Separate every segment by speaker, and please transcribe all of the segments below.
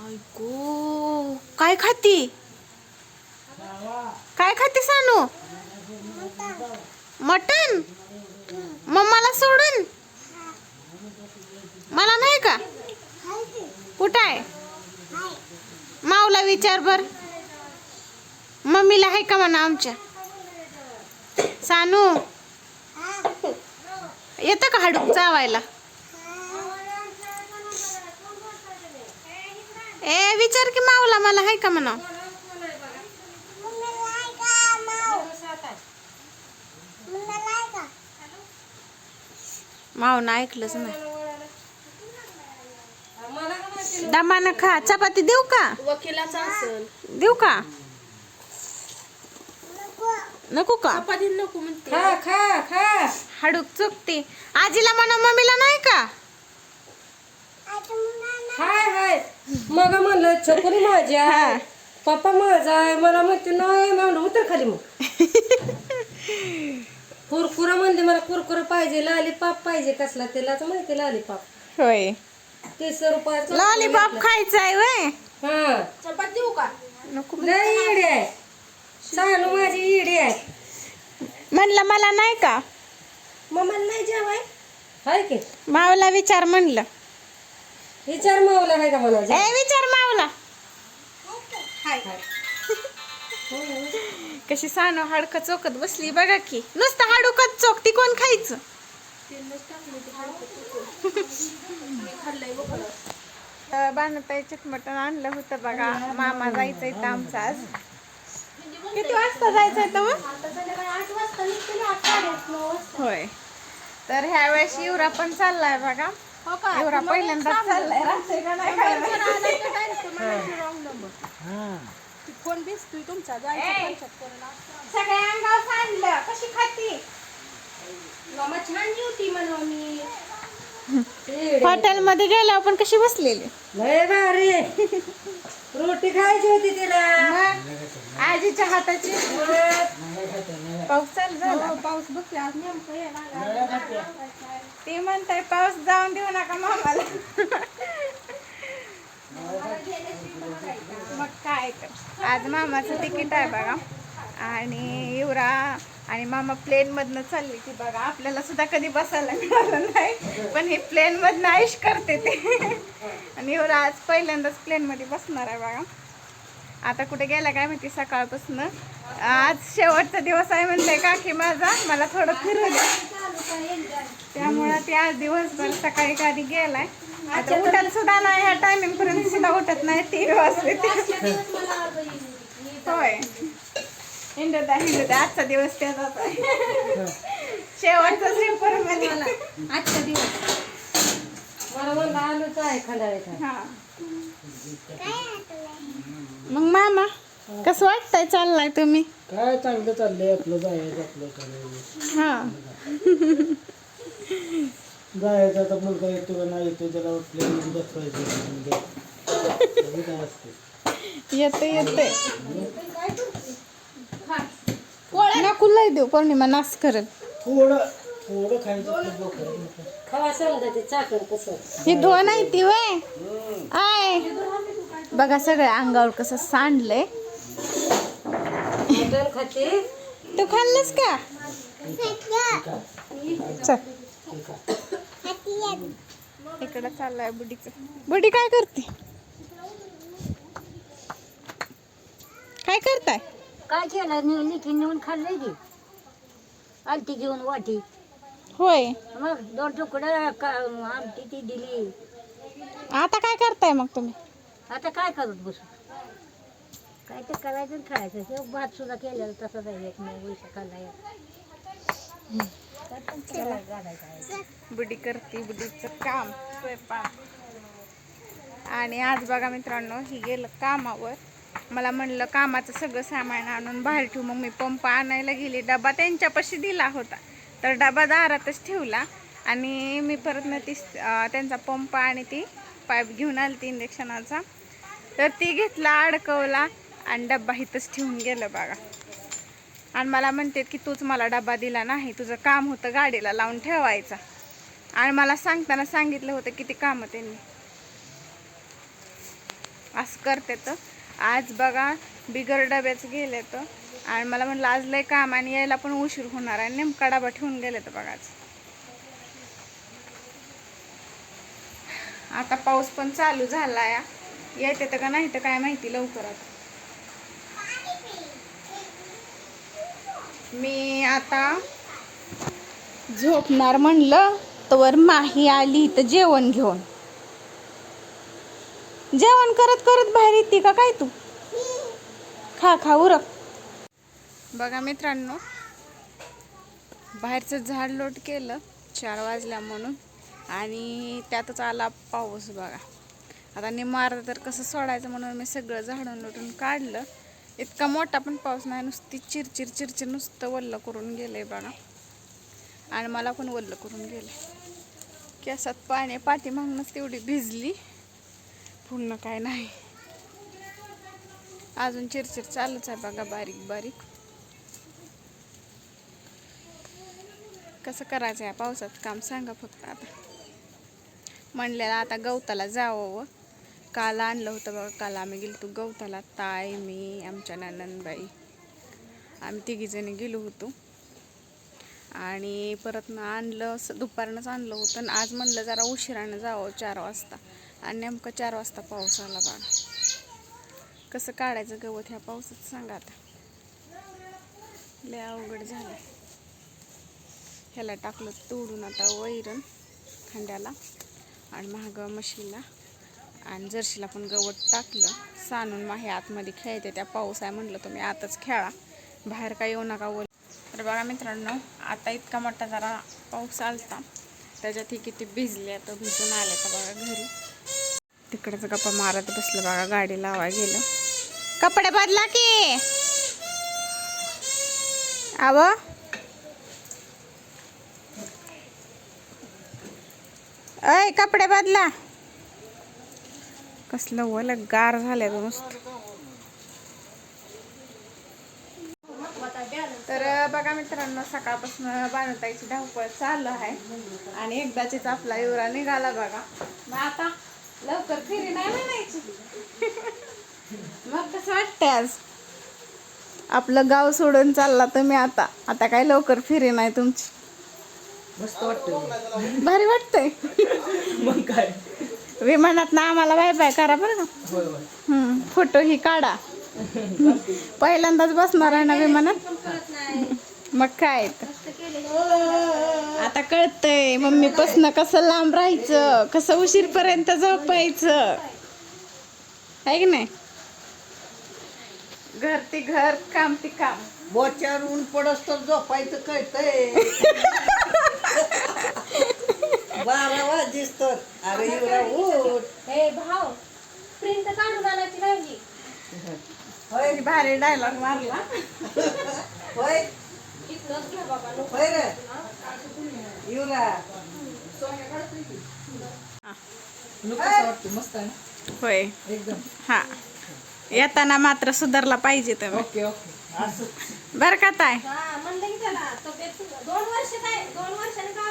Speaker 1: ऐकू काय खाती? काय खाती सानू? मटन मम्माला सोडून? मला नाही का? कुठं आहे माऊला विचार बर. मम्मीला आहे का म्हणा आमच्या? सानू येतं का हाडूक चावायला ए विचार की माऊला मला आहे का म्हणा माऊनं ऐकलंच नाही. दमानं खा. चपाती देऊ का?
Speaker 2: वकिलाचा असेल.
Speaker 1: देऊ का? नको का?
Speaker 2: चपाती नको म्हणते.
Speaker 3: खा खा खा.
Speaker 1: हाडूक चुकते. आजीला म्हणा मम्मीला नाही का?
Speaker 3: हाय हाय. मग म्हणलं छोकरी माझी आहे. पप्पा माझा आहे. मला म्हणते नाही मी म्हणलं उतर खाली मग. कुरकुरा म्हणते मला कुरकुरा पाहिजे लालीपाप पाहिजे कसला त्यालाच माहिती लालीपाप
Speaker 1: होय.
Speaker 3: तीस रुपयाचा
Speaker 1: लॉलीपॉप खायचा आहे वय.
Speaker 3: हा.
Speaker 2: चपाती देऊ का?
Speaker 1: नको
Speaker 3: लय इडी आहे. सानू माझी इडी आहे.
Speaker 1: म्हणलं मला नाही का?
Speaker 3: मम्मा नाही जेवाय. हाय की.
Speaker 1: माऊला विचार म्हणलं.
Speaker 3: विचार मावला आहे का
Speaker 1: ए विचार माऊला कशी सानू हाडकं चोकत बसली बघा की. नुसतं हाडूकच चोकती कोण खायचं? बाणताईच्यात मटण आणलं होतं बघा. मामा जायचंय तर आमचं आज. किती वाजता जायचंय तर होय. तर ह्या वेळेस युरा पण चाललाय बघा.
Speaker 2: हो का?
Speaker 1: युरा पहिल्यांदाच चाललाय राहतोय का नाही काय माहिती.
Speaker 2: फोन दिसतोय तुमचा जायचं पंचायत करून असं.
Speaker 1: सगळ्या अंगावर सांडलं. कशी खाती?
Speaker 2: मामा छान जेवती म्हणा मी.
Speaker 1: हॉटेल मध्ये गेल्यावर पण कशी बसलेली?
Speaker 3: लय भारी. रोटी खायची होती तिला.
Speaker 1: आजीच्या हाताची? पाऊस चालू झाला.
Speaker 2: हो, पाऊस बघते आज नेमकं
Speaker 1: ते म्हणताय पाऊस जाऊन देऊ नका मामाला. मग काय तर. आज मामाचं तिकीट आहे बघा. आणि युवरा आणि मामा प्लेन मधनं चालली की बघा. आपल्याला सुद्धा कधी बसायला मिळालं नाही पण हे प्लेन मधनं आयुष करते ते. आणि युवरा आज पहिल्यांदाच प्लेन मध्ये बसणार आहे बघा. आता कुठे गेला काय माहिती सकाळपासून? आज शेवटचा दिवस आहे म्हणते काकी माझा. मला थोडं फिरू द्या त्यामुळं ते आज दिवसभर सकाळी कधी गेलाय. आता उठत सुद्धा नाही ह्या टायमिंग पर्यंत सुद्धा उठत नाही तीन वाजले. होय. हिंडत हिंडत. आजचा दिवस त्याचाच आहे शेवटचा स्लीपरमध्ये
Speaker 2: आजचा दिवस.
Speaker 3: म्हणलं आलूच आहे खंडाळीचा
Speaker 1: हा. मग मामा? कसं वाटतंय? चाललाय तुम्ही?
Speaker 4: काय चांगलं चाललंय आपलं जायचं आपलं करायचं.
Speaker 1: हा.
Speaker 4: जायचं आता मुलगा येतो का नाही येतो त्याला प्लेन बसवायचं हे काय असते.
Speaker 1: येते येते. नको लय देऊ पौर्णिमा नाश करत.
Speaker 4: थोडं थोडं खायचं खूप डोकं नको.
Speaker 3: खवा समजा ते चाकर कसं?
Speaker 1: ही धुवा नाही ती वय आय. बघा सगळ्या अंगावर कसं सांडलंय. तू खाल्लंस का? चल. इकडं चाललंय बुडीच बुडी काय करते? काय करताय?
Speaker 5: काय केलं? लिखी नेऊन खाल्लंय की आलती घेऊन वाटी.
Speaker 1: होय.
Speaker 5: मग दोन तुकडं आमटी ती दिली.
Speaker 1: आता काय करताय मग तुम्ही?
Speaker 5: आता काय करत बसू? काय ते करायचं आणि खायचं. भात सुद्धा केलेलं तसंच आहे. एक नाही वैसे खाल्ला
Speaker 1: बुडी करते बुडीचं काम स्वयंपाक. आणि आज बघा मित्रांनो ही गेलं कामावर. मला म्हणलं कामाचं सगळं सामान आणून बाहेर ठेवू. मग मी पंप आणायला गेले. डबा त्यांच्यापाशी दिला होता. तर डबा दारातच ठेवला. आणि मी परत ना ती त्यांचा पंप आणि ती पाईप घेऊन आली ती इंजेक्शनाचा. तर ती घेतला अडकवला. आणि डब्बा इथंच ठेवून गेलं बघा. आणि मला म्हणतात की तूच मला डबा दिला नाही तुझं काम होतं गाडीला लावून ठेवायचा. आणि मला सांगताना सांगितलं होतं किती कामं त्यांनी. असं करते तर. आज बघा बिगर डब्याचं गेले तर. आणि मला म्हटलं आज लय काम आणि यायला पण उशीर होणार आहे. नेमका डबा ठेवून गेले तर बघा आज. आता पाऊस पण चालू झाला या येते तर का नाही तर काय माहिती लवकरात. मी आता झोपणार म्हणलं तर माही आली तर जेवण घेऊन. जेवण करत करत बाहेर येते का काय तू? खा खा उरक. बघा मित्रांनो बाहेरचं झाड लोट केलं चार वाजल्या म्हणून आणि त्यातच आला पाऊस बघा. आता निमार तर कसं सोडायचं म्हणून मी सगळं झाडून लोटून काढलं. इतका मोठा पण पाऊस नाही नुसती चिरचिर चिरचिर नुसतं वल्ल करून गेलंय बघा आणि मला पण वल्ल करून गेलं केसात पाणी पाठीमागूनच तेवढी भिजली. पूर्ण काय नाही. अजून चिरचिर चालूच आहे बघा बारीक बारीक. कसं करायचं या पावसात काम सांगा फक्त आता. म्हणलेलं आता गवताला जावं काल आणलं होतं बघा काल. आम्ही गेलो गवताला. ताय मी आमच्या नंदबाई आम्ही तिघीजणी गेलो होतो. आणि परत ना आणलं असं दुपारनंच आणलं होतं. आणि आज म्हणलं जरा उशिरानं जावं चार वाजता. आणि नेमकं चार वाजता पाऊस आला बघा. कसं काढायचं गवत ह्या पावसात सांगा आता. लय अवघड झालं. ह्याला टाकलं तोडून आता वैरण खांद्याला आणि महाग म्हशीला आणि जर्शीला पण गवत टाकलं. सांडून माहे आतमध्ये खेळते. त्या पाऊस आहे म्हटलं तुम्ही आताच खेळा. बाहेर काय येऊ नका बोल. तर बघा मित्रांनो आता इतका मोठा जरा पाऊस आलता. त्याच्यात ही किती भिजले तर भिजून आले तर बघा घरी. तिकडचं गप्पा मारत बसलं बघा गाडी लावा गेलं. कपडे बदला की. आव. अय कपडे बदला. कसलं वल गार झालं नुसतं. तर बघा मित्रांनो सकाळपासून बाणताईची धावपळ चालू आहे. आणि एकदाचीच आपला युवरा निघाला बघा. मग आता लवकर फिरी नाही म्हणायची. मग कसं वाटतंय आज? आपलं गाव सोडून चालला तुम्ही आता. आता काय लवकर फिरी नाही तुमची.
Speaker 3: मस्त वाटतं
Speaker 1: भारी वाटतंय.
Speaker 3: मग काय?
Speaker 1: विमानात ना आम्हाला बाय बाय करा बरं का? फोटो ही काढा. पहिल्यांदाच बसणार आहे ना विमानात? मग काय. आता कळतंय मम्मी पासन कसं लांब राहायचं कसं उशीरपर्यंत झोपायचं. आहे की नाही? घर ती घर काम ती काम.
Speaker 6: बोच्यावर ऊन पडस तर झोपायचं कळतंय. तर अरे युरा उठ
Speaker 2: हे भाव प्रिंट काढून आणायची राहिली
Speaker 6: होय.
Speaker 1: भारी डायलॉग मारला.
Speaker 6: होय.
Speaker 2: इकडंच घ्या बाबा नको
Speaker 6: होय रे. युरा
Speaker 3: मस्त आहे
Speaker 1: होय.
Speaker 3: एकदम.
Speaker 1: हा. येताना मात्र सुधारला पाहिजे तुम्ही
Speaker 3: ओके ओके.
Speaker 6: असं.
Speaker 1: बरं का ताय
Speaker 2: हा म्हणलं की त्याला तब्येत सुधार- दोन वर्ष काय दोन वर्षाने गाव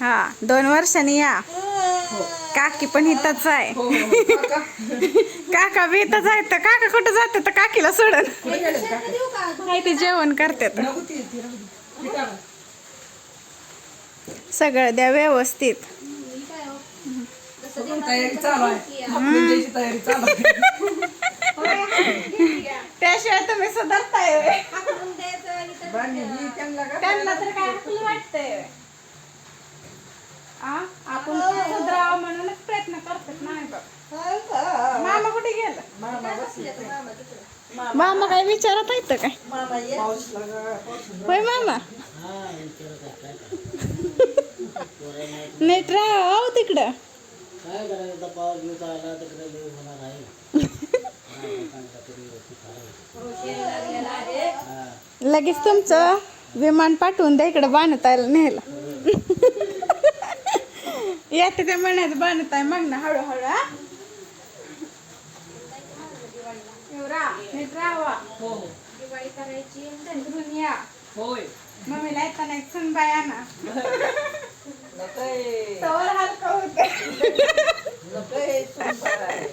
Speaker 1: हा दोन वर्षांनी या. काकी पण इथंच आहे.
Speaker 3: हो हो काका.
Speaker 1: काका बी इथंच आहेत. तर काका कुठं जाते तर काकीला
Speaker 2: का
Speaker 1: काय ते जेवण करते तर
Speaker 3: नको ती ती राहू दे. ती टाका.
Speaker 1: सगळं द्या व्यवस्थित.
Speaker 2: ही काय हो?
Speaker 3: सगळं तयारी चालू आहे. हाकलून द्यायची तयारी चालू आहे.
Speaker 1: त्याशिवाय तुम्ही सुधारताय.
Speaker 6: ही त्यांना का
Speaker 1: त्यांना तर काय वाटतंय? आपण सुधरावं म्हणूनच प्रयत्न करतात नाही बघ मामा कुठे गेला?
Speaker 6: मामा
Speaker 1: काय विचारत आहेत काय?
Speaker 6: मामा ये.
Speaker 1: होय मामा.
Speaker 4: हा?
Speaker 1: नीट राहा आहो तिकडं.
Speaker 4: काय करायचं आता पाऊस बिऊस आला तिकडे देव होणार आहे हा. हा.
Speaker 1: लगेच तुमचं विमान पाठवून द्या इकडे बाणतायला न्यायला. येते ते म्हणायचं बाणताय मग ना हळूहळू हा. एवढा नीट राहावा.
Speaker 3: हो हो.
Speaker 2: दिवाळी करायची
Speaker 1: धरून या.
Speaker 3: होय.
Speaker 1: मम्मीला येताना एक सुनबाई आणा.
Speaker 6: नकय.
Speaker 1: तवर हलका होते.
Speaker 6: नकय सुनबाई.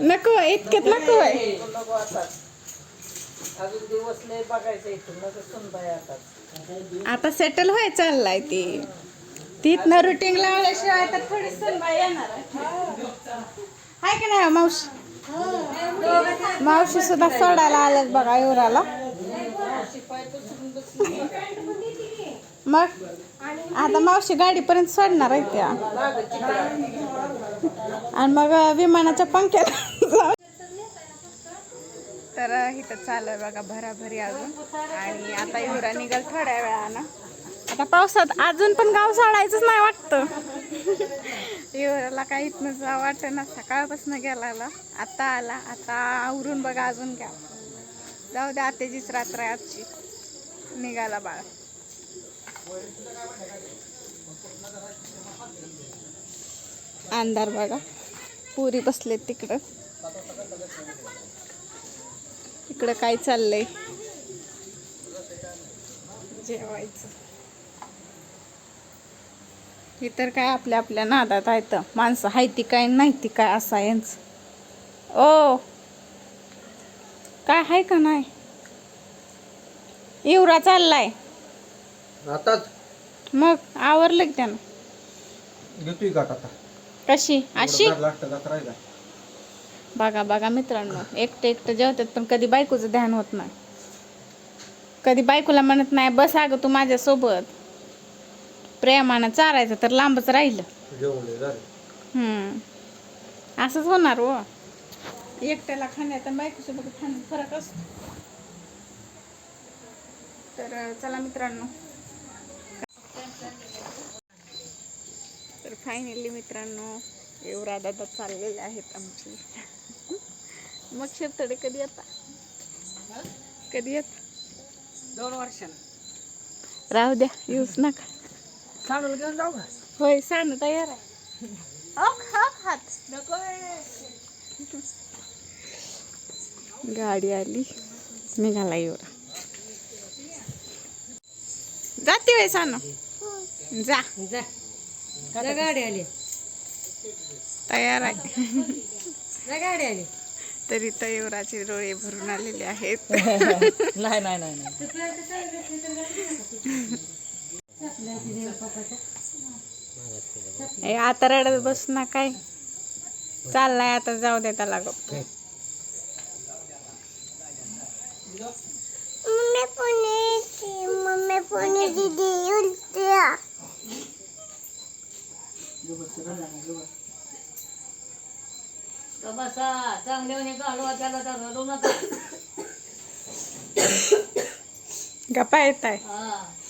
Speaker 1: न नको इतक्यात नको आहे
Speaker 6: नको आता. अजून दिवस लय बघायचं इथून सुनबाई आता.
Speaker 1: आता सेटल व्हाय चाललाय ती. तिथनं रुटीन लावल्याशिवाय तर थोडी सनबाई येणार आहे. की नाही हो, मावशी? मावशी सुद्धा सोडायला आल्यात बघा युवराला. मग? आता मावशी गाडीपर्यंत सोडणार आहे त्या. आणि मग विमानाच्या पंख्याला तर इथं चालू आहे बघा भराभरी अजून. आणि आता एवढा निघाल थोड्या वेळानं. आता पावसात अजून पण गाव सोडायचंच नाही वाटतं. युवराला काही इथनं जा वाटत ना सकाळपासून गेला आता आला आता आवरून बघा अजून घ्या. जाऊ द्या आत्याचीच रात्र आहे आजची. निघाला बाळा. अंधार बघा. पुरी बसलेत तिकडं. इकडं काय चाललंय? जेवायचं. हे तर काय आपल्या आपल्या नादात आहेत. माणसं हाय ती काय नाही ती काय असा यांचं. ओ. काय आहे का नाही? इवरा चाललाय.
Speaker 7: आताच.
Speaker 1: मग आवरलं की त्यानं?
Speaker 7: घेतोय का आता?
Speaker 1: कशी? अशी?
Speaker 7: राहिला
Speaker 1: बघा बघा मित्रांनो एकटं एकटं जेवतात पण कधी बायकोचं ध्यान होत नाही. कधी बायकोला म्हणत नाही बस अगं तू माझ्यासोबत. प्रेमानं चारायचं तर लांबच राहिलं. हम्म. असंच होणार हो. एकट्याला खाण्यात बायकोसोबत खाण्यात फरक असतो. तर चला मित्रांनो. तर फायनली मित्रांनो एवढा दादा चाललेले आहेत आमचे. मग शेततडे कधी येता? कधी येत?
Speaker 6: दोन वर्षानं.
Speaker 1: राहू द्या येऊच नका.
Speaker 6: सांडून घेऊन जाऊ का?
Speaker 1: होय सांग तयार आहे. हात. गाडी आली. निघाला एवढा. जाते वय सानो. जा.
Speaker 3: जा. जा गाडी आली.
Speaker 1: तयार आहे.
Speaker 3: जा गाडी आली.
Speaker 1: तरी तयुराचे डोळे भरून आलेले आहेत.
Speaker 6: नाही नाही नाही नाही.
Speaker 1: ए, आता रडत बस ना काय? चाललाय आता जाऊ दे त्याला गप.
Speaker 5: बसा चांगले घालवा त्याला तर रडू नका.
Speaker 1: गप्पा येत आहे